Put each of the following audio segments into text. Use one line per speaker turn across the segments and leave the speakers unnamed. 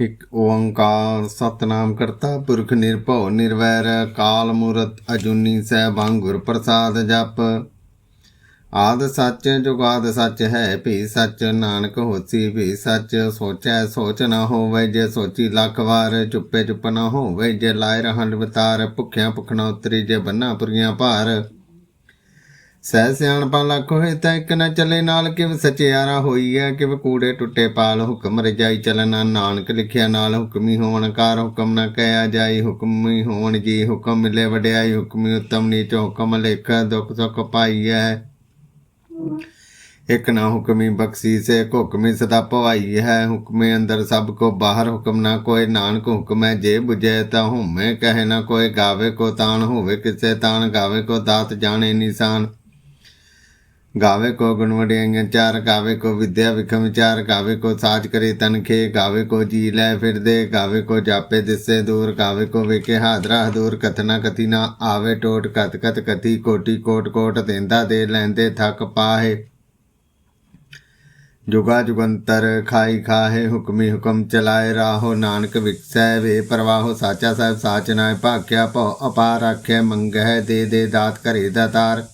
ਇਕ ਓੰਕਾਰ ਸਤਨਾਮ ਕਰਤਾ, ਪੁਰਖ ਨਿਰਭਉ ਨਿਰਵੈਰ, ਕਾਲ ਮੂਰਤ ਅਜੂਨੀ ਸੈਭੰ ਗੁਰ ਪ੍ਰਸਾਦ ਜਪ। ਆਦ ਸੱਚ ਜੁਗਾਦ ਸੱਚ ਹੈ, ਭੀ ਸੱਚ ਨਾਨਕ ਹੋਸੀ, ਭੀ ਸੱਚ ਸੋਚੈ ਸੋਚ ਨਾ ਹੋਵੇ ਜੇ ਸੋਚੀ ਲੱਖ ਵਾਰ, ਚੁੱਪੇ ਚੁੱਪ ਨਾ ਹੋਵੇ ਜੇ ਲਾਇ ਰਹਨ ਵਿਤਾਰ, ਭੁੱਖਿਆਂ ਭੁਖਣਾ ਉਤਰੀ ਜੇ ਬੰਨਾ ਪੁਰੀਆਂ ਭਾਰ। ਸਹਿ ਸਿਆਣਪਾਂ ਲੱਖ ਹੋਏ ਤਾਂ ਇੱਕ ਨਾ ਚੱਲੇ, ਨਾਲ ਕਿਵ ਸਚਿਆਰਾ ਹੋਈ ਹੈ ਕਿਵ ਕੂੜੇ ਟੁੱਟੇ ਪਾਲ ਹੁਕਮ ਰਜਾਈ ਚਲਨਾ ਨਾਨਕ ਲਿਖਿਆ ਨਾਲ ਹੁਕਮੀ ਹੋਵਨ ਕਾਰ ਹੁਕਮ ਨਾ ਕਹਿਆ ਜਾਈ। ਹੁਕਮੀ ਹੋਵਨ ਜੀ ਹੁਕਮ ਮਿਲੇ ਵਡਿਆਈ। ਹੁਕਮੀ ਉਤਮ ਨੀਚ ਹੁਕਮ ਲਿਖ ਦੁਖ ਸੁਖ ਪਾਈਐ। ਇਕ ਨਾ ਹੁਕਮੀ ਬਖਸ਼ੀ ਸੇ ਹੁਕਮੀ ਸਦਾ ਭਵਾਈ ਹੈ ਹੁਕਮੇ ਅੰਦਰ ਸਭ ਕੋ ਬਾਹਰ ਹੁਕਮ ਨਾ ਕੋਈ ਨਾਨਕ ਹੁਕਮ ਹੈ ਜੇ 부ਜੈ ਤਾ ਹੁਮੇ, ਕਹੇ ਨਾ ਕੋਈ ਗਾਵੇ ਕੋ ਤਾਣ, ਹੋਵੇ ਕਿਸੇ ਤਾਣ, ਗਾਵੇ ਕੋ ਦਾਤ, ਜਾਣੇ ਨਿਸ਼ਾਨ। ਗਾਵੇ ਕੋ ਗੁਣ ਵਡਿਆਈਆਂ ਚਾਰ, ਗਾਵੇ ਕੋ ਵਿਦਿਆ ਵਿਖਮ ਵਿਚਾਰ ਗਾਵੇ ਕੋ ਸਾਜ ਕਰੇ ਤਨਖੇ ਗਾਵੇ ਕੋ ਜੀ ਲੈ ਫਿਰਦੇ, ਗਾਵੇ ਕੋ ਜਾਪੇ ਦਿਸੇ ਦੂਰ, ਗਾਵੇ ਕੋ ਵੇਖੇ ਹਾਦਰਾ ਹਦੂਰ ਕਥਨਾ ਕਥੀ ਨਾ ਆਵੇ ਟੋਟ ਕਤ ਕਤ ਕਥੀ, ਕੋਟੀ ਕੋਟ ਕੋਟ ਦੇਂਦਾ ਦੇ ਲੈਂਦੇ ਥੱਕ ਪਾਹੇ। ਜੁਗਾ ਜੁਗੰਤਰ ਖਾਈ ਖਾਹੇ, ਹੁਕਮੀ ਹੁਕਮ ਚਲਾਏ ਰਾਹੋ, ਨਾਨਕ ਵਿਕਸੈ ਵੇ ਪ੍ਰਵਾਹੋ, ਸਾਚਾ ਸਾਹਿਬ ਸਾਚ ਨਾਇ ਭਾਖਿਆ ਭਉ, ਅਪਾਰ ਆਖੇ, ਮੰਗਹਿ ਦੇ ਦੇ ਦਾਤ ਘਰੇ ਦਾਤਾਰ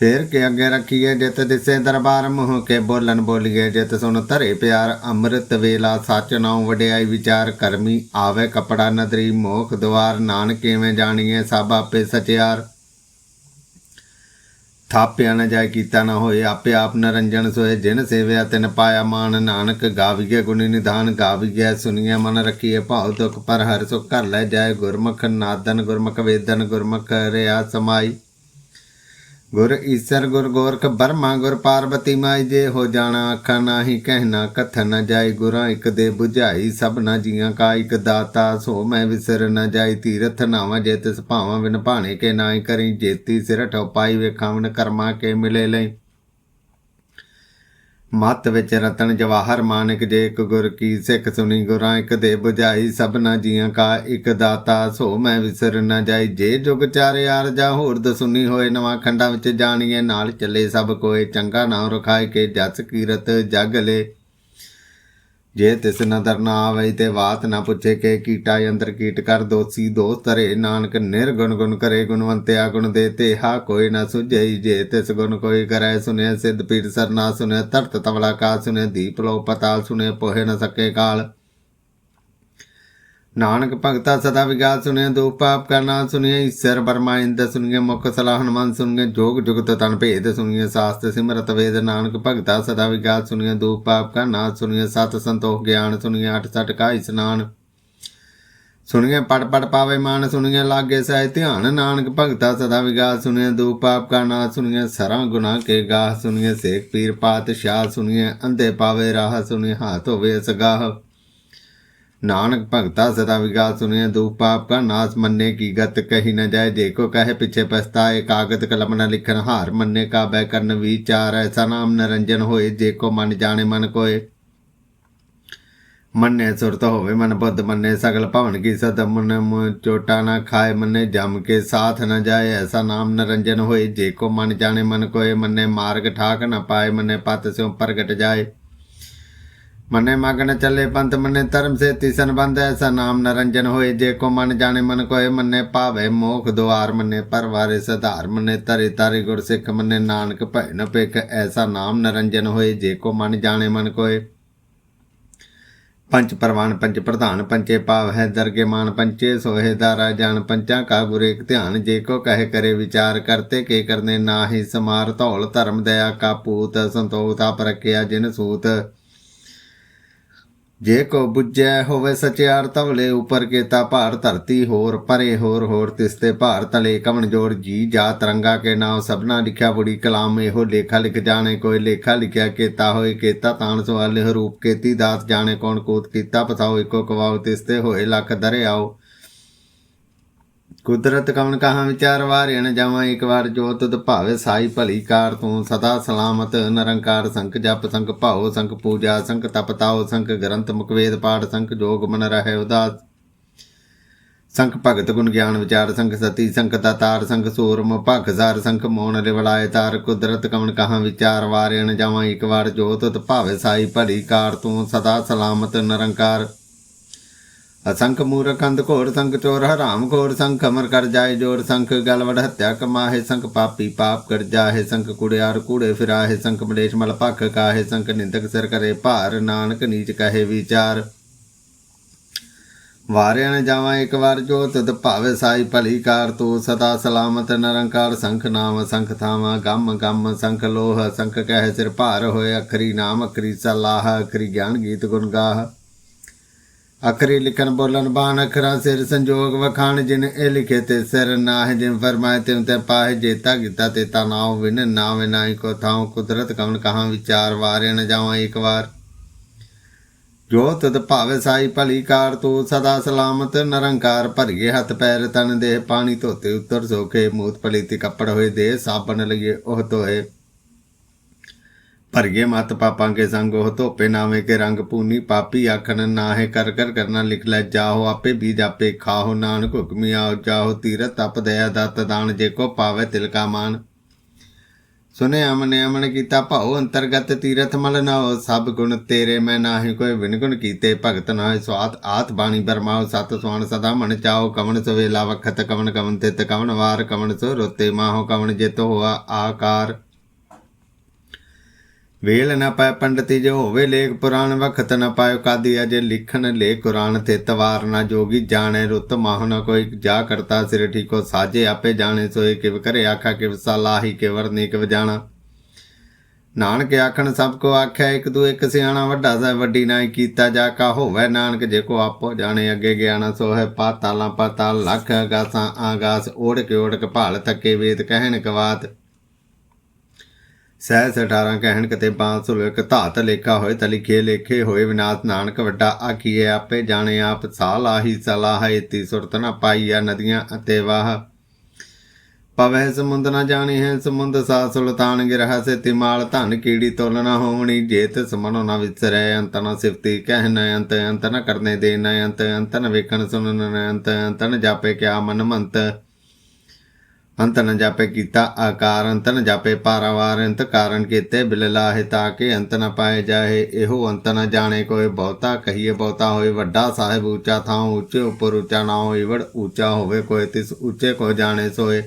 ਫੇਰ ਕੇ ਅੱਗੇ ਰੱਖੀਏ ਜਿਤ ਦਿਸੇ ਦਰਬਾਰ, ਮੋਹ ਕੇ ਬੋਲਨ ਬੋਲੀਏ ਜਿਤ ਸੁਣ ਧਰੇ ਪਿਆਰ, ਅੰਮ੍ਰਿਤ ਵੇਲਾ ਸੱਚ ਨਾਉ ਵਡਿਆਈ ਵਿਚਾਰ, ਕਰਮੀ ਆਵੇ ਕਪੜਾ ਨਦਰੀ, ਮੋਖ ਦਵਾਰ, ਨਾਨਕ ਕਿਵੇਂ ਜਾਣੀਏ ਸਭ ਆਪੇ ਸਚਿਆਰ। ਥਾਪਿਆ ਨਾ ਜਾਇ ਕੀਤਾ ਨਾ ਹੋਏ, ਆਪੇ ਆਪ ਨਰੰਜਨ ਸੋਏ, ਜਿਨ ਸੇਵਿਆ ਤਿਨ ਪਾਇਆ ਮਾਨ, ਨਾਨਕ ਗਾਵੀਏ ਗੁਣੀ ਨਿਧਾਨ, ਗਾਵੀਏ ਸੁਨੀਏ ਮਨ ਰੱਖੀਏ ਭਾਉ ਦੁਖ ਪਰ ਹਰ ਸੁਖ ਘਰ ਲੈ ਜਾਏ ਗੁਰਮੁਖ ਨਾਦਨ, ਗੁਰਮੁਖ ਵੇਦਨ, ਗੁਰਮੁਖ ਰਿਆ ਸਮਾਈ। ਗੁਰ ਈਸਰ ਗੁਰ ਗੋਰਖ ਬਰਮਾ ਗੁਰ ਪਾਰਬਤੀ ਮਾਈ ਜੇ ਹੋ ਜਾਣਾ ਅੱਖਾਂ ਨਾਹੀ ਕਹਿਣਾ ਕਥ ਨ ਜਾਈ ਗੁਰਾਂ ਇੱਕ ਦੇ 부ਝਾਈ ਸਭਨਾ ਜੀਆਂ ਕਾ ਇੱਕ ਦਾਤਾ ਸੋ ਮੈਂ ਵਿਸਰ ਨ ਜਾਈ ਤੀਰਥ ਨਾਵਾਂ ਜੇ ਤਿਸ ਭਾਵਾਂ ਬਿਨ ਭਾਣੇ ਕੇ ਨਾਈ ਕਰੀ ਜੇਤੀ ਸਿਰ ਠੋ ਪਾਈ ਵੇਖਾਵਨ ਕਰਮਾ ਕੇ ਮਿਲੇ ਲਈ ਮਤ ਵਿੱਚ ਰਤਨ ਜਵਾਹਰ ਮਾਨਕ ਜੇ ਇੱਕ ਗੁਰ ਕੀ ਸਿੱਖ ਸੁਣੀ ਗੁਰਾਂ ਇੱਕ ਦੇ 부ਝਾਈ ਸਭਨਾ ਜੀਆਂ ਕਾ ਇੱਕ ਦਾਤਾ, ਸੋ ਮੈਂ ਵਿਸਰ ਨਾ ਜਾਈ। ਜੇ ਜੁਗ ਚਾਰੇ ਆਰ ਜਾਂ ਹੋਰ ਦਸੁਨੀ ਹੋਏ, ਨਵਾਂ ਖੰਡਾਂ ਵਿੱਚ ਜਾਣੀਏ, ਨਾਲ ਚੱਲੇ ਸਭ ਕੋਏ, ਚੰਗਾ ਨਾਮ ਰਖਾਏ ਕੇ ਜਸ ਕੀਰਤ ਜਗ ਲੈ। ਜੇ ਤਿਸ ਨਦਰ ਨਾ ਆਵੇ ਤੇ ਬਾਤ ਨਾ ਪੁੱਛੇ ਕੇ ਕੀਟਾ ਅੰਦਰ ਕੀਟ ਕਰ ਦੋਸੀ ਦੋਸਤ ਰੇ ਨਾਨਕ ਨਿਰਗੁਣ ਗੁਣ ਕਰੇ ਗੁਣਵੰਤਿਆ ਗੁਣ ਦੇ ਤੇ ਹਾ ਕੋਈ ਨਾ ਸੁਝਈ ਜੇ ਤਿਸ ਗੁਣ ਕੋਈ ਕਰੈ ਸੁਨੇ ਸਿੱਧ ਪੀਰ ਸਰਨਾ ਸੁਨੇ ਤਰਤ ਤਵਲਾ ਕਾ ਸੁਨੇ ਦੀਪ ਲੋ ਪਤਾਲ ਸੁਨੇ ਪੋਹੇ ਨ ਸਕੇ ਕਾਲ। ਨਾਨਕ ਭਗਤਾ ਸਦਾ ਵਿਗਾਸ ਸੁਨੇ ਦੋ ਪਾਪ ਕਰਨਾ ਸੁਨੇ ਈਸ਼ਰ ਬਰਮਾ ਇੰਦ ਸੁਨੇ ਮੁਖ ਸਲਾਹ ਹਨੁਮਾਨ ਸੁਨੇ ਜੋਗ ਜੁਗਤ ਤਨ ਭੇਦ ਸੁਨੇ ਸਾਸਤ ਸਿਮਰਤ ਵੇਦ ਨਾਨਕ ਭਗਤਾ ਸਦਾ ਵਿਗਾਸ ਸੁਨੇ ਦੋ ਪਾਪ ਕਰਨਾ ਸੁਨੇ ਸਤ ਸੰਤੋਖ ਗਿਆਨ ਸੁਨੇ ਅਠ ਸਟ ਕਾ ਇਸਨਾਨ ਸੁਣੀਏ ਪੜ ਪੜ ਪਾਵੇ ਮਾਨ ਸੁਣੀਏ ਲਾਗੇ ਸਹਿ ਧਿਆਨ ਨਾਨਕ ਭਗਤਾ ਸਦਾ ਵਿਗਾਸ ਸੁਣੀਏ ਦੂ ਪਾਪ ਕਾ ਨਾ ਸੁਣੀਏ ਸਰਾਂ ਗੁਨਾ ਕੇ ਗਾਹ ਸੁਣੀਏ ਸੇਖ ਪੀਰ ਪਾਤ ਪਾਤਸ਼ਾਹ ਸੁਣੀਏ ਅੰਧੇ ਪਾਵੇ ਰਾਹ ਸੁਣੀਏ ਹਾਥ ਹੋਵੇ ਸਗਾਹ ਨਾਨਕ ਭਗਤਾ ਸਦਾ ਵਿਗਾਸ ਸੁਣੀਏ ਦੂ ਪਾਪ ਕਾ ਨਾਸ ਮੰਨੇ ਕੀ ਗਤ ਕਹੀ ਨ ਜਾਏ, ਦੇਖੋ ਕਹੇ ਪਿਛੇ ਪਛਤਾਏ ਕਾਗਦ ਕਲਮ ਨ ਲਿਖਨ ਹਾਰ ਮੰਨੇ ਕਾ ਬੈ ਕਰਨ ਵਿਚਾਰ, ਐਸਾ ਨਾਮ ਨਰੰਜਨ ਹੋਏ ਜੇ ਕੋ ਮਨ ਜਾਣੇ ਮਨ ਕੋਏ। ਮੰਨੇ ਸੁਰਤ ਹੋਵੇ ਮਨ ਬੁੱਧ, ਮੰਨੇ ਸਗਲ ਭਵਨ ਕੀ ਸਦ ਮਨ ਮੁ ਚੋਟਾ ਨਾ ਖਾਏ, ਮੰਨੇ ਜਮ ਕੇ ਸਾਥ ਨਾ ਜਾਏ, ਐਸਾ ਨਾਮ ਨਰੰਜਨ ਹੋਏ ਜੇ ਕੋ ਮਨ ਜਾਣੇ ਮਨ ਕੋਏ, ਮੰਨੇ ਮਾਰਗ ਠਾਕ ਨਾ ਪਾਏ, ਮੰਨੇ ਪਤ ਸਿਉ ਪ੍ਰਗਟ ਜਾਏ। ਮੰਨੇ ਮਗਨ ਚੱਲੇ ਪੰਥ ਮੰਨੇ ਧਰਮ ਸੇ ਤਿਸਨ ਬੰਦ ਐਸਾ ਨਾਮ ਨਰੰਜਨ ਹੋਏ, ਜੇ ਕੋ ਮਨ ਜਾਣੇ ਮਨ ਕੋਏ, ਮੰਨੇ ਭਾਵੇ ਮੋਖ ਦੁਆਰ, ਮੰਨੇ ਪਰਵਾਰੇ ਸਧਾਰ, ਮੰਨੇ ਤਰੇ ਤਾਰੇ ਗੁਰ ਸਿੱਖ, ਮੰਨੇ ਨਾਨਕ ਭੈ ਨ ਪੇਖ ਐਸਾ ਨਾਮ ਨਰੰਜਨ ਹੋਏ, ਜੇ ਕੋ ਮਨ ਜਾਣੇ ਮਨ ਕੋਏ। ਪੰਚ ਪ੍ਰਵਾਨ ਪੰਚ ਪ੍ਰਧਾਨ ਪੰਚੇ ਭਾਵ ਹੈ, ਦਰਗੇ ਮਾਨ ਪੰਚੇ, ਸੋਹੇ ਦਾਰਾ ਜਾਨ ਪੰਚਾਂ ਕਾ ਗੁਰੇਕ ਧਿਆਨ, ਜੇ ਕੋ ਕਹੇ ਕਰੇ ਵਿਚਾਰ ਕਰਤੇ, ਕੇ ਕਰਨੇ ਨਾਹੀ ਸਮਾਰ ਧੌਲ, ਧਰਮ ਦਇਆ ਕਾ ਪੂਤ, ਸੰਤੋਖ ਤਾ ਪਰਕਿਆ ਜਿਨ ਸੂਤ। ਜੇ ਕੋ ਬੁੱਝੈ ਹੋਵੇ ਸਚਿਆਰ ਤਵਲੇ ਉਪਰ ਕੇਤਾ ਭਾਰ ਧਰਤੀ ਹੋਰ, ਪਰੇ ਹੋਰ ਹੋਰ ਤਿਸਤੇ ਭਾਰ ਤਲੇ ਕਵਣ ਜੋਰ ਜੀ ਜਾ ਤਰੰਗਾ ਕੇ ਨਾਮ ਸਭਨਾ ਲਿਖਿਆ ਬੁੜੀ ਕਲਾਮ ਇਹੋ ਲੇਖਾ ਲਿਖ ਜਾਣੇ, ਕੋਈ ਲੇਖਾ ਲਿਖਿਆ ਕੇਤਾ ਹੋਏ ਕੇਤਾ ਤਾਣ ਸਵਾਲ ਰੂਪ ਕੇਤੀ ਦਾਤ ਜਾਣੇ, ਕੌਣ ਕੋਤ ਕੀਤਾ ਪਤਾਓ ਇੱਕੋ ਕਵਾਉ ਤਿਸਤੇ ਹੋਏ ਲੱਖ ਦਰਿਆਓ। ਕੁਦਰਤ ਕਵਣ ਕਹਾ ਵਿਚਾਰ ਵਾਰੇ ਨ ਜਾਵਾਂ ਇੱਕ ਵਾਰ ਜੋ ਤੁਧ ਭਾਵੇ ਸਾਈ ਭਲੀ ਕਾਰ ਤੂੰ ਸਦਾ ਸਲਾਮਤ ਨਿਰੰਕਾਰ ਸੰਖ ਜਪ ਸੰਖ ਭਾਉ ਸੰਖ ਪੂਜਾ ਸੰਖ ਤਪਤਾਉ ਸੰਖ ਗ੍ਰੰਥ ਮੁਕਵੇਦ ਪਾਠ ਸੰਖ ਜੋਗ ਮਨ ਰਹੇ ਉਦਾਸ। ਸੰਖ ਭਗਤ ਗੁਣ ਗਿਆਨ ਵਿਚਾਰ ਸੰਖ ਸਤੀ ਸੰਖ ਤਾਰ ਸੰਖ ਸੂਰਮ ਭਗਸਾਰ ਸੰਖ ਮੋਹਨ ਰਿਵਲਾਏ ਤਾਰ ਕੁਦਰਤ ਕਵਨ ਕਹਾਂ ਵਿਚਾਰ ਵਾਰਿਣ ਜਾਵਾਂ ਇੱਕ ਵਾਰ ਜੋਤ ਤੁ ਭਾਵੇ ਸਾਈ ਭਲੀ ਕਾਰ ਤੂੰ ਸਦਾ ਸਲਾਮਤ ਨਿਰੰਕਾਰ। ਅਸੰਖ ਮੂਰਖ ਅੰਧ ਘੋਰ ਸੰਖ ਚੋਰ ਹਰਾਮ ਘੋਰ ਸੰਖ ਅਮਰ ਕਰ ਜਾਏ ਜੋਰ ਸੰਖ, ਗਲਵੜ ਹੱਤਿਆ ਕਮਾਹੇ ਸੰਖ, ਪਾਪੀ ਪਾਪ ਕਰ ਜਾਹੇ ਸੰਖ, ਕੁੜਿਆਰ ਕੂੜੇ ਫਿਰਾਹੇ ਸੰਖ, ਮਲੇਸ਼ ਮਲ ਭਖ ਕਾਹੇ ਸੰਖ, ਨਿੰਦਕ ਸਿਰ ਕਰੇ ਭਾਰ, ਨਾਨਕ ਨੀਚ ਕਹੇ ਵਿਚਾਰ। ਵਾਰਿਆ ਨ ਜਾਵਾਂ ਇੱਕ ਵਾਰ ਜੋ ਤਦ ਭਾਵੇ ਸਾਈ ਭਲੀ ਕਾਰ ਤੂੰ ਸਦਾ ਸਲਾਮਤ ਨਿਰੰਕਾਰ, ਸੰਖ ਨਾਮ ਸੰਖ ਥਾਵਾ, ਗੰਮ ਗੰਮ ਸੰਖ ਲੋਹ, ਸੰਖ ਕਹਿ ਸਿਰ ਭਾਰ ਹੋਏ, ਅਖਰੀ ਨਾਮ ਅਖਰੀ ਸਲਾਹ, ਅਖਰੀ ਗਿਆਨ ਗੀਤ ਗੁਣ ਗਾਹ। ਅਖਰੀ ਲਿਖਨ ਬੋਲਨ ਬਾਣ, ਅਖਰਾ ਸਿਰ ਸੰਜੋਗ ਵਖਾਣ, ਜਿਨ ਇਹ ਲਿਖੇ ਤੇ ਸਿਰ ਨਾਹ, ਜਿਨ ਫਰਮਾਏ ਤਿਨ ਤੇ ਪਾਏ ਜੇਤਾ ਕੀਤਾ ਤੇ ਤਾ ਨਾਉ ਵਿਨ ਨਾ ਵਿਨਾਈ ਕੋ ਥਾਉ। ਕੁਦਰਤ ਕਵਨ ਕਹਾਂ ਵਿਚਾਰ ਵਾਰਿਆ ਨ ਜਾਵਾਂ ਇੱਕ ਵਾਰ। ਜੋ ਤਦ ਭਾਵੇ ਸਾਈ ਭਲੀ ਕਾਰ, ਤੂੰ ਸਦਾ ਸਲਾਮਤ ਨਿਰੰਕਾਰ ਭਰੀਏ ਹੱਥ ਪੈਰ, ਤਨ ਦੇ ਪਾਣੀ ਧੋਤੇ ਉਤਰ ਸੋਕੇ ਮੂਤ ਪਲੀਤੀ ਕੱਪੜ ਹੋਏ ਦੇ ਸਾਬਣ ਲਈਏ, ਉਹ ਧੋਏ। ਭਰਗੇ ਮਤ ਪਾਪਾਂ ਕੇ ਸੰਗ ਉਹ ਧੋਪੇ ਨਾਵੇਂ ਕੇ ਰੰਗ ਪੂਨੀ ਪਾਪੀ ਆਖਣ ਨਾਹੇ ਕਰ ਕਰ ਕਰਨਾ ਲਿਖ ਲੈ ਜਾਓ ਆਪੇ ਬੀਜ ਆਪੇ ਖਾਓ ਨਾਨਕ ਹੁਕਮੀ ਆਓ ਜਾਓ ਤੀਰਤ ਤਪ ਦਇਆ ਦਤ ਦਾਨ, ਜੇ ਕੋ ਪਾਵੇ ਤਿਲ ਮਾਨ। ਸੁਨੇ ਅਮਨੇ ਅਮਨ ਕੀਤਾ ਭਾਉ, ਅੰਤਰਗਤ ਤੀਰਥ ਮਲ ਨਾਉ ਸਭ ਗੁਣ ਤੇਰੇ, ਮੈਂ ਨਾਹੀ ਕੋਈ ਵਿਨਗੁਣ ਕੀਤੇ, ਭਗਤ ਨਾਹਿ ਸਵਾਤ, ਆਤ ਬਾਣੀ ਬਰਮਾਉ, ਸਤ ਸੁਆਨ ਸਦਾ ਮਨ ਚਾਓ ਕਵਨ ਸਵੇਲਾ ਵਖਤ ਕਵਨ ਕਵਨ ਤਿਤ, ਕਵਣ ਵਾਰ, ਕਵਣ ਸੋ ਰੋਤੇ ਮਾਹੋ, ਕਵਣ ਜਿਤ ਹੋਆ ਆਕਾਰ। ਵੇਲ ਨਾ ਪਾਇ ਪੰਡਤੀ ਜੋ ਹੋਵੇ ਲੇਖ ਪੁਰਾਣ, ਵਖਤ ਨਾ ਪਾਇਓ ਕਾਦੀ ਅਜੇ ਲਿਖਣ ਲੇ ਕੁਰਾਨ ਤੇ ਤਵਾਰ ਨਾ ਜੋਗੀ ਜਾਣੇ ਰੁੱਤ ਮਾਹੁ ਨਾ ਕੋਈ ਜਾ ਕਰਤਾ ਸਿਰ ਠੀਕੋ ਸਾਜੇ, ਆਪੇ ਜਾਣੇ ਸੋਏ ਕਿਵ ਕਰੇ ਆਖਾ ਕਿਵ ਸਲਾਹੀ ਕਿਵ ਵਰਨੀ ਕਿਵ ਜਾਣਾ। ਨਾਨਕ ਆਖਣ ਸਭ ਕੋ ਆਖਿਆ ਇੱਕ ਦੂ ਇੱਕ ਸਿਆਣਾ ਵੱਡਾ ਸਹਿ ਵੱਡੀ ਨਾਈ ਕੀਤਾ ਜਾ ਕਾ ਹੋਵੇ ਨਾਨਕ ਜੇ ਕੋ ਆਪੋ ਜਾਣੇ ਅੱਗੇ ਗਿਆਣਾ ਸੋ ਹੈ ਪਾਤਾਲਾਂ ਪਾਤਾਲ ਲੱਖ ਆਗਾਸਾਂ ਆਗਾਸ ਓੜ ਕੇ ਓੜ ਕੇ ਭਾਲ ਤੱਕੇ ਵੇਦ ਕਹਿਣ ਕਵਾਤ। ਸਹਿ 18 ਕਹਿਣ ਕਤੇ 500 ਇੱਕ ਧਾਤ ਲੇਖਾ ਹੋਏ ਤਾਂ ਲੇਖੇ ਹੋਏ ਵਿਨਾਸ਼ ਨਾਨਕ ਵੱਡਾ ਆਖੀਏ ਆਪੇ ਜਾਣੇ ਆਪ ਸਾਲ ਸਲਾਹ ਇਤੀ ਸੁਰਤ ਨਾ ਪਾਈਆ ਨਦੀਆਂ ਅਤੇ ਵਾਹ। ਪਵੈ ਸਮੁੰਦ ਨਾ ਜਾਣੀ ਹੈ, ਸਮੁੰਦ ਸਾ ਸੁਲਤਾਨ ਗਿਰਹ ਸੇ ਤਿਮਾਲ ਧਨ ਕੀੜੀ ਤੋਲ ਨਾ ਹੋਵਣੀ, ਜੇਤ ਸਮਨੋ ਨਾ ਵਿਚਰੈ ਅੰਤ ਨਾ ਸਿਫਤੀ ਕਹਿਨ ਅੰਤ ਅੰਤ ਨ ਕਰਨੇ ਦੇ ਨ ਅੰਤ ਅੰਤ ਨ ਵੇਖਣ ਸੁਣਨ ਨ ਅੰਤ ਅੰਤ ਨ ਜਾਪੇ ਕਿਆ ਮਨ ਮੰਤ। ਅੰਤ ਨ ਜਾਪੇ ਕੀਤਾ ਆਕਾਰ ਅੰਤ ਨ ਜਾਪੇ ਪਾਰਾਵਾਰ ਅੰਤ ਕਾਰਨ ਕੀਤੇ ਬਿਲ ਤਾਂ ਕਿ ਅੰਤ ਨ ਪਾਏ ਜਾਏ ਇਹੋ ਅੰਤ ਨ ਜਾਣੇ ਕੋਈ ਬਹੁਤਾ, ਕਹੀਏ ਬਹੁਤਾ ਹੋਏ ਵੱਡਾ ਸਾਹਿਬ ਉੱਚਾ ਥਾਂ ਉੱਚੇ ਉੱਪਰ ਉੱਚਾ ਨਾ ਹੋਏ ਵੜ ਉੱਚਾ ਹੋਵੇ ਕੋਈ ਤਿਸ ਉੱਚੇ ਕੋ ਜਾਣੇ ਸੋਏ।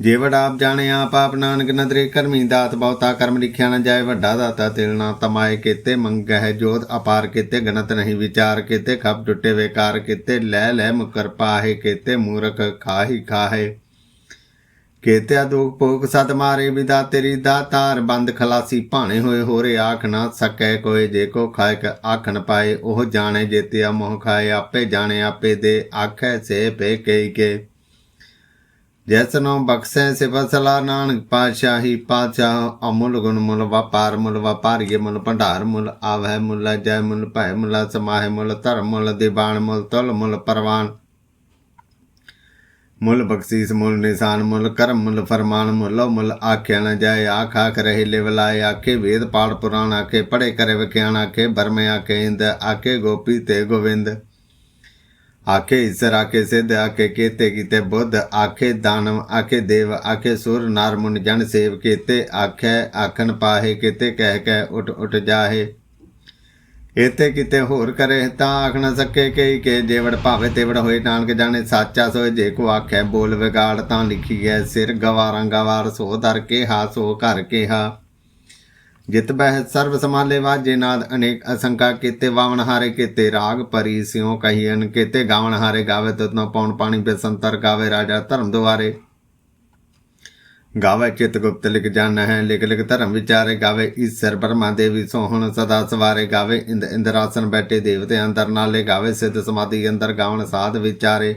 ਜੇ ਵਡ ਆਪ ਜਾਣੇ, ਆਪ ਆਪ ਨਾਨਕ ਨਦਰੇ, ਕਰਮੀ ਦਾਤ ਬਹੁਤਾ ਕਰਮ ਲਿਖਿਆ ਨਾ ਜਾਏ, ਵੱਡਾ ਦਾਤਾ ਤਿਲ ਨਾ ਤਮਾਏ ਕੀਤੇ ਮੰਗ ਹੈ ਜੋਤ ਅਪਾਰ ਕੀਤੇ, ਗਣਤ ਨਹੀਂ ਵਿਚਾਰ ਕੀਤੇ, ਖਪ ਟੁੱਟੇ ਵੇਕਾਰ ਕੀਤੇ, ਲੈ ਲੈ ਮੁਕਰ ਪਾਹੇ ਕੀਤੇ, ਮੂਰਖ ਖਾਹੀ ਖਾਹੇ ਕੀਤੇ ਅਦੁਖ ਭੋਗ ਸਤ ਮਾਰੇ, ਵਿਦਾ ਤੇਰੀ ਦਾਤਾਰ, ਬੰਦ ਖਲਾਸੀ ਭਾਣੇ ਹੋਏ, ਹੋਰੇ ਆਖ ਨਾ ਸਕੈ ਕੋਏ, ਜੇ ਕੋ ਖਾਇ ਕ ਆਖਣ ਪਾਏ, ਉਹ ਜਾਣੇ ਜੇਤਿਆ ਮੋਹ ਖਾਏ, ਆਪੇ ਜਾਣੇ ਆਪੇ ਦੇ ਆਖੈ ਸੇ ਪੇ ਕਈ ਕੇ। ਜੈਸਨੋ ਬਖਸ਼ੈ ਸਿਵਸਲਾ ਨਾਨਕ ਪਾਤਸ਼ਾਹੀ, ਪਾਤਸ਼ਾਹ ਅਮੁੱਲ ਗੁਣ ਮੁੱਲ ਵਪਾਰ ਮੁੱਲ ਵਪਾਰੀਏ ਮੁੱਲ ਭੰਡਾਰ ਮੁੱਲ ਆਵਹਿ ਮੁੱਲ ਜੈ ਮੁੱਲ ਭੈ ਮੁੱਲ ਸਮਾਹਿ ਮੁੱਲ ਧਰਮ ਮੁੱਲ ਦੀਵਾਨ ਮੁੱਲ ਤੁਲ ਮੁੱਲ ਪਰਵਾਨ। ਮੁੱਲ ਬਖਸ਼ੀਸ ਮੁੱਲ ਨਿਸ਼ਾਨ ਮੁੱਲ ਕਰਮ ਮੁੱਲ ਫਰਮਾਨ ਮੁੱਲ ਮੁੱਲ ਆਖਿਆ ਨ ਜਾਏ, ਆਖ ਆਖ ਰਹੇ ਲਿਵਲਾਏ ਆਖੇ ਵੇਦ ਪਾੜ ਪੁਰਾਣ, ਆਖੇ ਪੜੇ ਕਰੇ ਵਿਖਿਆਣ ਆਖੇ ਬਰਮੇ, ਆਖੇ ਇੰਦ ਆਖੇ ਗੋਪੀ ਤੇ ਗੋਵਿੰਦ। ਆਖੇ ਈਸਰ, ਆਖੇ ਸਿੱਧ, ਆਖੇ ਕੀਤੇ ਕੀਤੇ ਬੁੱਧ, ਆਖੇ ਦਾਨਵ, ਆਖੇ ਦੇਵ, ਆਖੇ ਸੁਰ, ਨਰ ਮੁਨ ਜਨ, ਸੇਵ, ਕੀਤੇ, ਆਖੇ, ਆਖਣ ਪਾਹੇ, ਕੀਤੇ, ਕਹਿ ਕਹਿ, ਉਠ ਉਠ ਜਾਹੇ। ਇਤੇ ਕਿਤੇ ਹੋਰ ਕਰੇ ਤਾਂ ਆਖ ਨਾ ਸਕੇ ਕਈ ਕੇ ਜੇਵੜ ਭਾਵੇ ਤੇਵੜ ਹੋਏ, ਨਾਨਕ ਜਾਣੇ ਸਾਚਾ ਸੋਏ, ਜੇ ਕੋ ਆਖੈ ਬੋਲ ਵਿਗਾੜ ਤਾਂ ਲਿਖੀ ਹੈ ਸਿਰ ਗਵਾਰਾਂ ਗਵਾਰ, ਸੋ ਦਰ ਕੇ ਹਾ, ਸੋ ਘਰ ਕੇ ਹਾ। ਜਿਤ ਬਹਿ ਸਰਬ ਸਮਾਲੇ ਵਾਜੇ ਨਾਦ, ਅਨੇਕ ਅਸੰਕਾ ਕੀਤੇ ਵਾਵਨ ਹਾਰੇ ਕੀਤੇ, ਰਾਗ ਪਰੀ ਸਿਉ ਕਹੀਨ ਕੀਤੇ, ਗਾਵਣ ਹਾਰੇ ਗਾਵੇ ਤਤਨੋ ਪੌਣ ਪਾਣੀ ਬੇਸੰਤਰ ਗਾਵੇ, ਰਾਜਾ ਧਰਮ ਦੁਆਰੇ। ਗਾਵੇ ਚਿਤ ਗੁਪਤ ਲਿਖ ਜਾਣ ਹੈ ਲਿਖ ਲਿਖ ਧਰਮ ਵਿਚਾਰੇ, ਗਾਵੇ ਈਸ਼ਰ ਬਰਮਾ ਦੇਵੀ ਸੋਹਣ ਸਦਾ ਸਵਾਰੇ, ਗਾਵੇ ਇੰਦ ਇੰਦਰਾਸਨ ਬੈਠੇ ਦੇਵਤੇ ਅੰਦਰ ਨਾਲੇ, ਗਾਵੇ ਸਿੱਧ ਸਮਾਧੀ ਅੰਦਰ ਗਾਵਣ ਸਾਧ ਵਿਚਾਰੇ।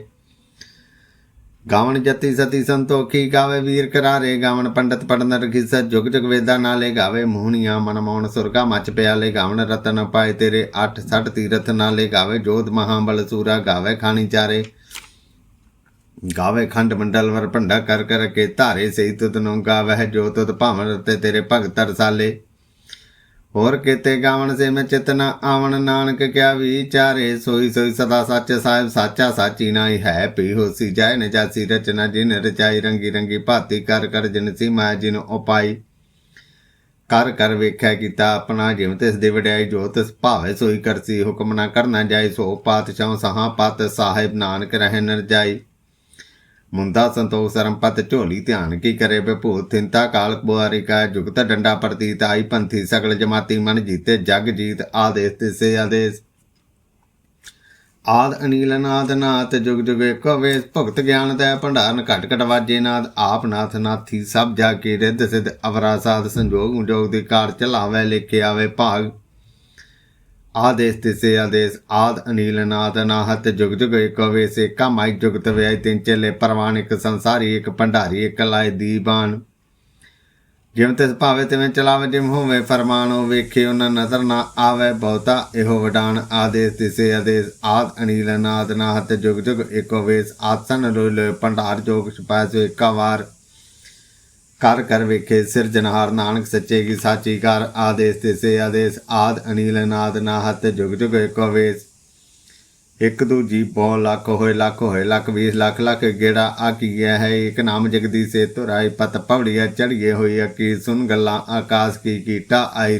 ਗਾਵਣ ਜਤੀ ਸਤੀ ਸੰਤੋਖੀ ਗਾਵੇ ਵੀਰ ਕਰਾਰੇ, ਗਾਵਣ ਪੰਡਤ ਪੜਨ ਰਖਿਸ ਜੁਗ ਜੁਗ ਵੇਦਾ ਨਾਲੇ ਗਾਵੇ ਮੋਹਣੀਆਂ, ਮਨ ਮੌਣ ਸੁਰਗਾ ਮਚ ਪਿਆਲੇ, ਗਾਵਣ ਰਤਨ ਪਾਏ ਤੇਰੇ 8 60 ਤੀਰਥ ਨਾਲੇ ਗਾਵੇ ਜੋਧ ਮਹਾਬਲ ਸੂਰਾ, ਗਾਵੇ ਖਾਣੀ ਚਾਰੇ। ਗਾਵੇ ਖੰਡ ਮੰਡਲ ਵਰ ਭੰਡਾ ਕਰ ਕਰ ਕੇ ਧਾਰੇ ਸਈ ਤੁਤ ਨੂੰ ਗਾਵੇ ਜੋ ਤੁਤ ਭਾਵਨ ਤੇ ਤੇਰੇ ਭਗਤ ਰਸਾਲੇ। ਹੋਰ ਕੀਤੇ ਗਾਵਣ ਸੇ ਮੈਂ ਚਿਤ ਆਵਣ, ਨਾਨਕ ਕਿਆ ਵਿਚਾਰੇ, ਸੋਈ ਸੋਈ ਸਦਾ ਸੱਚ ਸਾਹਿਬ, ਸਾਚਾ ਸਾਚੀ ਨਾਈ ਹੈ ਪੀ ਹੋਸੀ ਜਾਇ ਨ ਰਚਨਾ ਜਿਨ ਰਚਾਈ, ਰੰਗੀ ਰੰਗੀ ਭਾਤੀ, ਕਰ ਕਰ ਜਿਨ ਸੀ ਮਾਇਆ ਜਿਨ ਉਪਾਈ। ਕਰ ਕਰ ਵੇਖਿਆ ਕੀਤਾ ਆਪਣਾ ਜਿਵੇਂ ਤਿਸ ਦੇ ਵਡਿਆਈ, ਜੋ ਤਿਸ ਭਾਵੇ ਸੋਈ ਕਰਸੀ, ਹੁਕਮ ਨਾ ਕਰਨਾ ਜਾਈ ਸੋ ਪਾਤਸ਼ਾਹ ਸਹਾ ਪਤ, ਸਾਹਿਬ ਨਾਨਕ ਰਹਿ ਨਰ ਮੁੰਦਾ ਸੰਤੋਖ ਸਰਮਪਤ ਝੋਲੀ ਧਿਆਨ ਕੀ ਕਰੇ ਬਭੂਤ ਥਿੰਤਾ ਕਾਲ ਕੁਆਰੀ ਕਾ ਜੁਗਤ ਡੰਡਾ ਪ੍ਰਤੀਤ ਆਈ ਪੰਥੀ ਸਗਲ ਜਮਾਤੀ ਮਨ ਜੀਤੇ ਜਗ ਜੀਤ ਆਦੇਸ ਤਿਸੇ ਆਦੇਸ। ਆਦ ਅਨੀਲ ਨਾਦ ਨਾਥ ਜੁਗ ਜੁਗ ਏਕੋ ਵੇਸ ਭਗਤ ਗਿਆਨ ਤੈ ਭੰਡਾਰਨ ਘਟ ਘਟ ਵਾਜੇ ਨਾਦ। ਆਪ ਨਾਥ ਨਾਥੀ ਸਭ ਜਾ ਕੇ ਰਿੱਧ ਸਿਧ ਅਵਰਾ ਸਾਧ ਸੰਜੋਗ ਮੁਜੋਗ ਦੀ ਕਾਰ ਚਲਾਵੇ, ਲਿਖੇ ਆਵੇ ਭਾਗ। ਆਦੇਸ ਤਿਸੇ ਆਦੇਸ, ਆਦ ਅਨੀਲ ਨਾਦ ਨਾਹਤ, ਜੁਗ ਜੁਗ ਏਕੋ ਵੇਸ ਏਕਾ ਮਾਈ ਜੁਗਤ ਵਿਆਈ ਸੰਸਾਰੀ, ਇੱਕ ਭੰਡਾਰੀ, ਇੱਕ ਲਾਇ ਦੀਬਾਨ। ਜਿਵੇਂ ਤਿਸ ਭਾਵੇ ਤਿਵੇਂ ਚਲਾਵੇ ਜਿਮ ਹੋਵੇ ਫਰਮਾਨੋ ਵੇਖੇ ਉਹਨਾਂ ਨਜ਼ਰ ਨਾ ਆਵੇ ਬਹੁਤਾ ਇਹੋ ਵਡਾਨ। ਆਦੇਸ ਤਿਸੇ ਆਦੇਸ, ਆਦ ਅਨੀਲ ਨਾਦ ਨਾਹਤ, ਜੁਗ ਜੁਗ ਏਕੋ ਵੇਸ ਆਸਨ ਲੋਇ ਲੋਇ ਭੰਡਾਰ ਜੋਗ ਛਪਾਇ ਸੋ ਏਕਾ ਵਾਰ। ਕਰ ਕਰ ਵੇਖੇ ਸਿਰਜਨਹਾਰ ਨਾਨਕ ਸੱਚੇ ਕੀ ਸਾਚੀ ਕਰ, ਆਦੇਸ ਤਿਸੇ ਆਦੇਸ, ਆਦ ਅਨੀਲ ਨਾਦ ਨਾਹਤ ਜੁਗ ਜੁਗ ਏਕੋ ਵੇਸ ਇੱਕ ਦੂਜੀ ਬਹੁ ਲੱਖ ਹੋਏ ਲੱਖ ਹੋਏ, ਲੱਖ 20 ਲੱਖ ਲੱਖ ਗੇੜਾ ਆ ਕੀ ਗਿਆ ਹੈ? ਇੱਕ ਨਾਮ ਜਗਦੀ ਸੇ ਤੁਰਾਈ ਪਤ ਪਵੜੀਆ ਚੜੀਏ ਹੋਈ ਅਕੀ ਸੁਨ ਗੱਲਾਂ ਆਕਾਸ਼ ਕੀ ਕੀਟਾ ਆਈ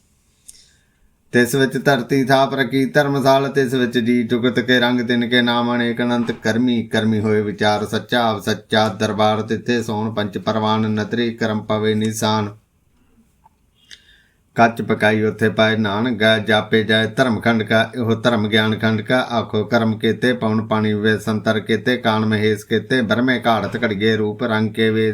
ਤਿਸ ਵਿੱਚ ਧਰਤੀ ਥਾਪ ਰਕੀ ਧਰਮਸਾਲ ਤਿਸ ਵਿੱਚ ਜੀ ਜੁਗਤ ਕੇ ਰੰਗ ਤਿਨ ਕੇ ਨਾਮ ਅਨੇਕ ਅਨੰਤ ਕਰਮੀ ਕਰਮੀ ਹੋਏ ਵਿਚਾਰ ਸੱਚਾ ਆਪ ਸੱਚਾ ਦਰਬਾਰ ਤਿੱਥੇ ਸੋਣ ਪੰਚ ਪਰਵਾਨ ਨਤਰੀ ਕਰਮ ਪਵੇ ਨਿਸ਼ਾਨ। ਕੱਚ ਪਕਾਈ ਉੱਥੇ ਪਾਏ ਨਾਨਕ ਗਾ ਜਾਪੇ ਜਾਏ ਧਰਮ ਖੰਡ ਕਾ, ਇਹੋ ਧਰਮ ਗਿਆਨ ਖੰਡ ਕਾ, ਆਖੋ ਕਰਮ ਕੀਤੇ, ਪਵਨ ਪਾਣੀ ਵੇ ਸੰਤਰ ਕੀਤੇ, ਕਾਨ ਮਹੇਸ਼ ਕੀਤੇ ਬਰਮੇ ਘਾੜਤ ਘੜਗੇ ਰੂਪ ਰੰਗ ਕੇ ਵੇ।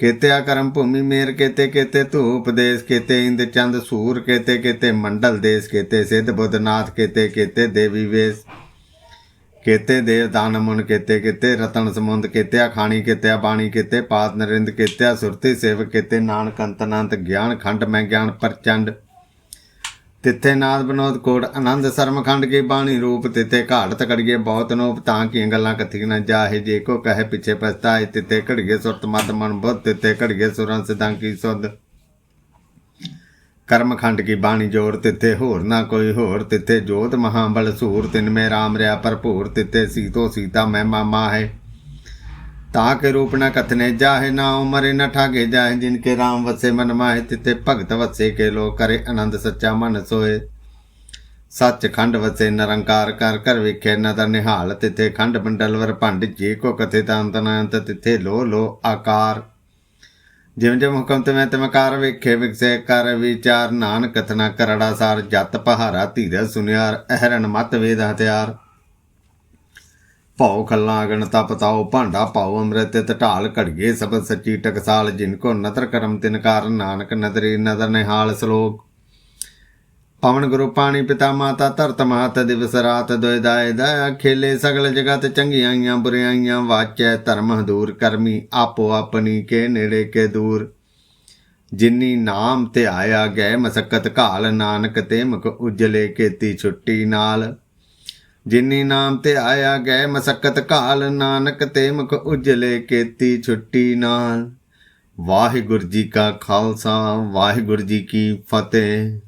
ਕੀਤੇ ਕਰਮ ਭੂਮੀ ਮੇਰ, ਕੀਤੇ ਕੀਤੇ ਧੂਪ ਦੇਸ, ਕੀਤੇ ਇੰਦ ਚੰਦ ਸੂਰ, ਕੀਤੇ ਕੀਤੇ ਮੰਡਲ ਦੇਸ, ਕੀਤੇ ਸਿੱਧ ਬੁੱਧਨਾਥ ਕੀਤੇ ਕੀਤੇ ਦੇਵੀ ਵੇਸ, ਕੇਤੇ ਦੇਵ ਦਾਨ ਮੁਨ, ਕੀਤੇ ਕੀਤੇ ਰਤਨ ਸਮੁੰਦ, ਕੀਤੇ ਖਾਣੀ, ਕੀਤੇ ਬਾਣੀ, ਕੀਤੇ ਪਾਤ ਨਰਿੰਦ, ਕੀਤੇ ਸੁਰਤੀ ਸੇਵਕ, ਕੀਤੇ ਨਾਨਕ ਅੰਤ ਗਿਆਨ ਖੰਡ ਮੈਂ ਗਿਆਨ ਪ੍ਰਚੰਡ। ਤਿੱਥੇ ਨਾਦ ਬਨੋਦ ਕੋਟ ਆਨੰਦ ਸਰਮਖੰਡ ਕੀ ਬਾਣੀ ਰੂਪ, ਤਿੱਥੇ ਘਾਟ ਤਕੜੀਏ ਬਹੁਤ ਨੋਪ, ਤਾਂ ਕੀਆਂ ਗੱਲਾਂ ਕਥੀਆਂ ਨਾ ਜਾਹੇ, ਜੇ ਕੋ ਕਹੇ ਪਿੱਛੇ ਪਛਤਾਏ, ਤਿੱਥੇ ਘੜੀਏ ਸੁਰਤ ਮਤ ਮਨ ਬੁੱਧ, ਤਿੱਥੇ ਘੜੀਏ ਸੁਰਾਂ ਸਿਦਾਂ ਕੀ ਸੁਧ। ਕਰਮਖੰਡ ਕੀ ਬਾਣੀ ਜੋਰ ਤਿੱਥੇ ਹੋਰ ਨਾ ਕੋਈ ਹੋਰ, ਤਿੱਥੇ ਜੋਤ ਮਹਾਬਲ ਸੂਰ, ਤਿਨ ਮੇ ਰਾਮ ਰਿਆ ਭਰਪੂਰ, ਤਿੱਥੇ ਸੀਤੋ ਸੀਤਾ ਮੈਂ ਮਾਮਾ ਹੈ ਤਾ ਕੇ ਰੂਪ ਨ ਕਥਨੇ ਜਾਹੇ ਨਾ ਉਮਰੇ ਨ ਠਾਗੇ ਜਾਹੇ, ਜਿਨ ਕੇ ਰਾਮ ਵਸੇ ਮਨ ਮਾਹੇ, ਤਿੱਥੇ ਭਗਤ ਵਸੇ ਕੇ ਲੋ ਕਰੇ ਆਨੰਦ ਸੱਚਾ ਮਨ ਸੋਏ ਸੱਚ ਖੰਡ ਵਸੇ ਨਿਰੰਕਾਰ ਕਰ ਕਰ ਵੇਖੇ ਨਦਰ ਨਿਹਾਲ, ਤਿਥੇ ਖੰਡ ਮੰਡਲ ਵਰ ਭੰਡ ਜੇ, ਕੋ ਕਥੇ ਤਾਂ ਅੰਤ ਨ ਅੰਤ, ਤਿੱਥੇ ਲੋ ਲੋ ਆਕਾਰ। ਜਿਵੇਂ ਜਿਵੇਂ ਹੁਕਮ ਤੇ ਮੈਂ ਤਮਕਾਰ ਵੇਖੇ ਵਿਕਸੇ ਕਰ ਵਿਚਾਰ, ਨਾਨਕ ਕਥਨਾ ਕਰੜਾ ਸਾਰ, ਜਤ ਪਹਾਰਾ ਧੀਰ ਸੁਨਿਆਰ ਅਹਰਨ ਮਤ ਵੇਦ ਹਥਿਆਰ। ਭਉ ਖੱਲਾ ਅਗਣ ਤਪ ਭਾਂਡਾ ਪਾਓ ਅੰਮ੍ਰਿਤ ਤੇ ਢਾਲ ਘੜਗੇ ਸਬਦ ਸੱਚੀ ਟਕਸਾਲ, ਜਿਨ ਕੋ ਨਦਰ ਕਰਮ ਤਿਨ ਕਾਰ ਨਾਨਕ ਨਦਰੀ ਨਦਰ ਨਿਹਾਲ ਸ਼ਲੋਕ। ਪਵਨ ਗੁਰੂ ਪਾਣੀ ਪਿਤਾ ਮਾਤਾ ਧਰਤ ਮਾਤ ਦਿਵਸ ਰਾਤ ਦੋਇ ਦਾਇ ਦਇਆ ਖੇਲੇ ਸਗਲ ਜਗਤ ਚੰਗਿਆਈਆਂ ਬੁਰਿਆਈਆਂ, ਵਾਚੈ ਧਰਮ ਹਦੂਰ ਕਰਮੀ, ਆਪੋ ਆਪਣੀ ਕੇ ਨੇੜੇ ਕੇ ਦੂਰ। ਜਿਨੀ ਨਾਮ ਤੇ ਗਏ ਮਸਕਤ ਘਾਲ, ਨਾਨਕ ਤੇ ਮੁਖ ਉਜਲੇ ਕੇਤੀ ਛੁੱਟੀ ਨਾਲ। ਜਿਨੀ ਨਾਮ ਤੇ ਆਇਆ ਗਏ ਮਸਕਤ ਕਾਲ ਨਾਨਕ ਤੇ ਮੁਖ ਉਜਲੇ ਕੀਤੀ ਛੁੱਟੀ ਨਾਲ। ਵਾਹਿਗੁਰੂ ਜੀ ਕਾ ਖਾਲਸਾ, ਵਾਹਿਗੁਰੂ ਜੀ ਕੀ ਫਤਿਹ।